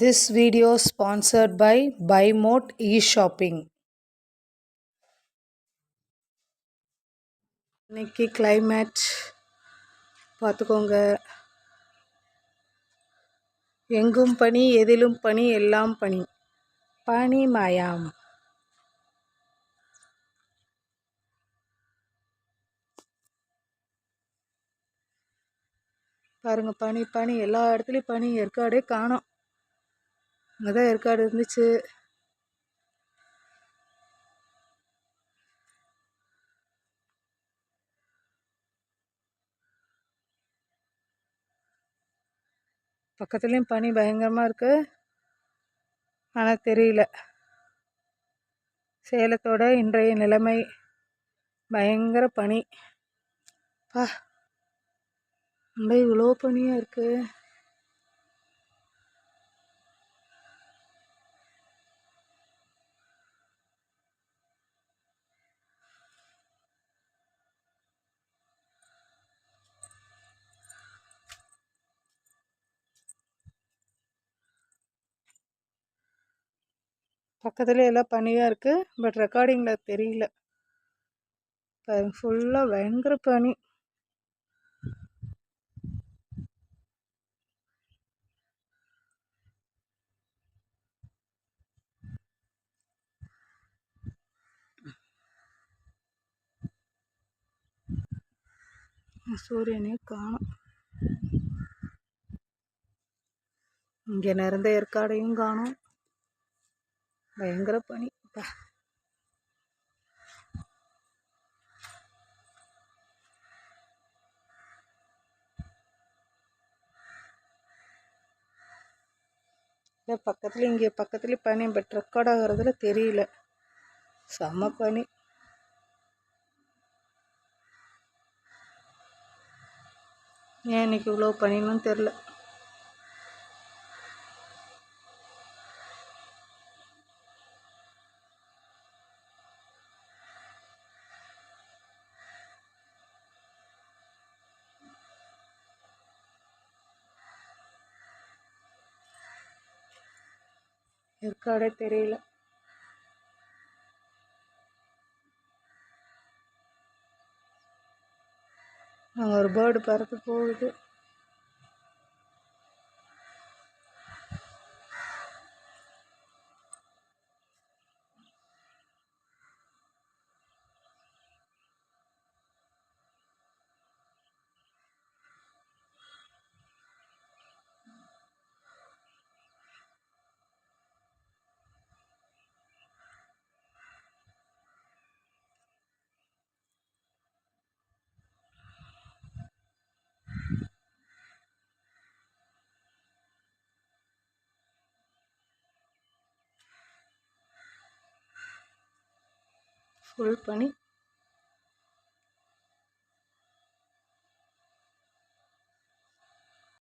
This video sponsored by BuyMote shopping இன்னைக்கு climate பார்த்துக்கோங்க. எங்கும் பனி எதிலும் பனி எல்லாம் பனி. பனி மயம். பாருங்க பனி பனி. எல்லா இடத்துலையும் பனி ஏற்காடே காணோம். அங்கே தான் ஏற்காடு இருந்துச்சு. பக்கத்துலேயும் பனி பயங்கரமாக இருக்கு. ஆனால் தெரியல. சேலத்தோட இன்றைய நிலைமை பயங்கர பனி. பா ரொம்ப இவ்வளோ பனியாக இருக்குது பக்கத்துல எல்லாம் பனியாக இருக்குது பட் ரெக்கார்டிங்கில் தெரியல. ஃபுல்லாக பயங்கர பனி. சூரியனே காணும். இங்கே நிறந்த ஏற்காடையும் காணும். பயங்கர பனி. பக்கத்தில் இங்கே பக்கத்துலேயே பனி பட் ரெக்கார்ட் ஆகிறதுல தெரியல. செம்ம பனி. ஏன் இன்னைக்கு இவ்வளோ பனின்னு தெரில இருக்காடே தெரியல. அங்கே ஒரு பேர்டு பறந்து போகுது. ഫുൾ പണി.